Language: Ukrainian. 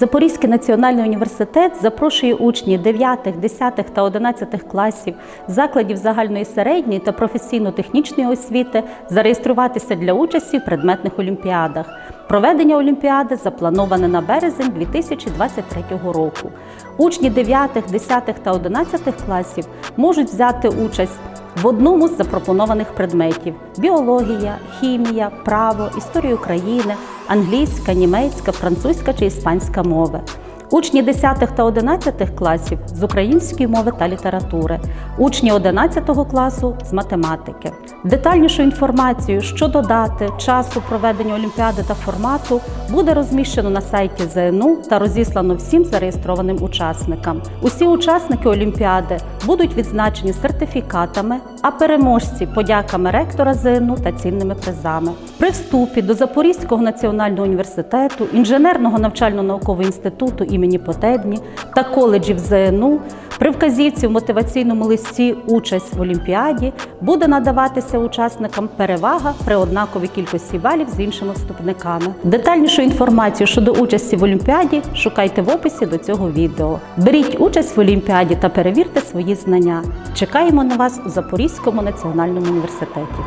Запорізький національний університет запрошує учнів 9, 10 та 11 класів закладів загальної середньої та професійно-технічної освіти зареєструватися для участі в предметних олімпіадах. Проведення олімпіади заплановане на березень 2023 року. Учні 9, 10 та 11 класів можуть взяти участь в одному з запропонованих предметів: біологія, хімія, право, історія України, англійська, німецька, французька чи іспанська мови. Учні 10 та 11 класів з української мови та літератури, учні 11 класу з математики. Детальнішу інформацію щодо дати, часу проведення олімпіади та формату буде розміщено на сайті ЗНУ та розіслано всім зареєстрованим учасникам. Усі учасники олімпіади будуть відзначені сертифікатами, а переможці подяками ректора ЗНУ та цінними призами. При вступі до Запорізького національного університету, інженерного навчально-наукового інституту імені Потебні та коледжів ЗНУ при вказівці в мотиваційному листі участь в олімпіаді буде надаватися учасникам перевага при однаковій кількості балів з іншими вступниками. Детальнішу інформацію щодо участі в олімпіаді шукайте в описі до цього відео. Беріть участь в олімпіаді та перевірте свої знання. Чекаємо на вас у Запорізькому національному університеті.